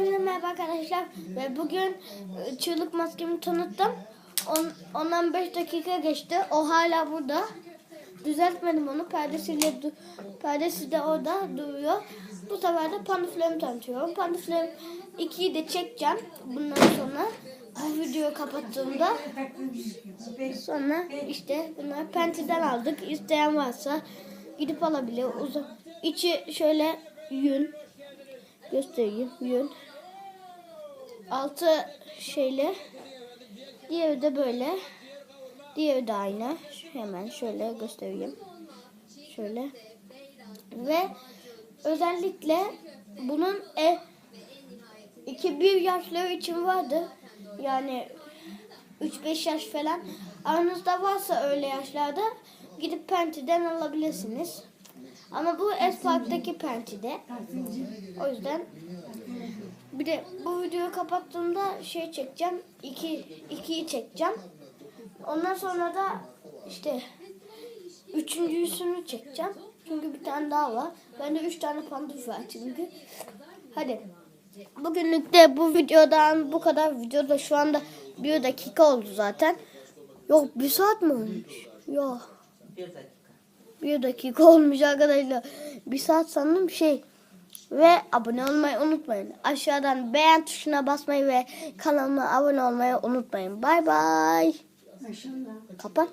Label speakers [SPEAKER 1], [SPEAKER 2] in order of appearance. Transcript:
[SPEAKER 1] Hepinize merhaba arkadaşlar. Ve bugün e, çığlık maskemi tanıttım. On, ondan 5 dakika geçti. O hala burada. Düzeltmedim onu. Perdesiyle perdesi de orada duruyor. Bu sefer de pandiflerimi tanıtıyorum. Pandiflerim 2'yi de çekeceğim. Bundan sonra bu videoyu kapattığımda sonra işte bunları Penti'den aldık. İsteyen varsa gidip alabilir. Uzun. İçi şöyle yün. Göstereyim. Yün. Altı şeyle. Diğeri de böyle. Diğeri de aynı. Hemen şöyle göstereyim. Şöyle. Ve özellikle bunun e, 2-1 yaşları için vardı. Yani 3-5 yaş falan. Aranızda varsa öyle yaşlarda gidip Penti'den alabilirsiniz. Ama bu Espark'taki Penti'de. O yüzden bir de bu videoyu kapattığımda şey çekeceğim. 2 2'yi çekeceğim. Ondan sonra da işte üçüncüsünü çekeceğim. Çünkü bir tane daha var. Bende üç tane panduf var çünkü. Hadi. Bugünlük de bu videodan bu kadar. Videoda şu anda bir dakika oldu zaten. Yok bir saat mi olmuş? Yok.
[SPEAKER 2] Bir dakika.
[SPEAKER 1] Bir dakika olmuş arkadaşlar. Bir saat sandım şey. Ve abone olmayı unutmayın. Aşağıdan beğen tuşuna basmayı ve kanalıma abone olmayı unutmayın. Bay bay. Kapat.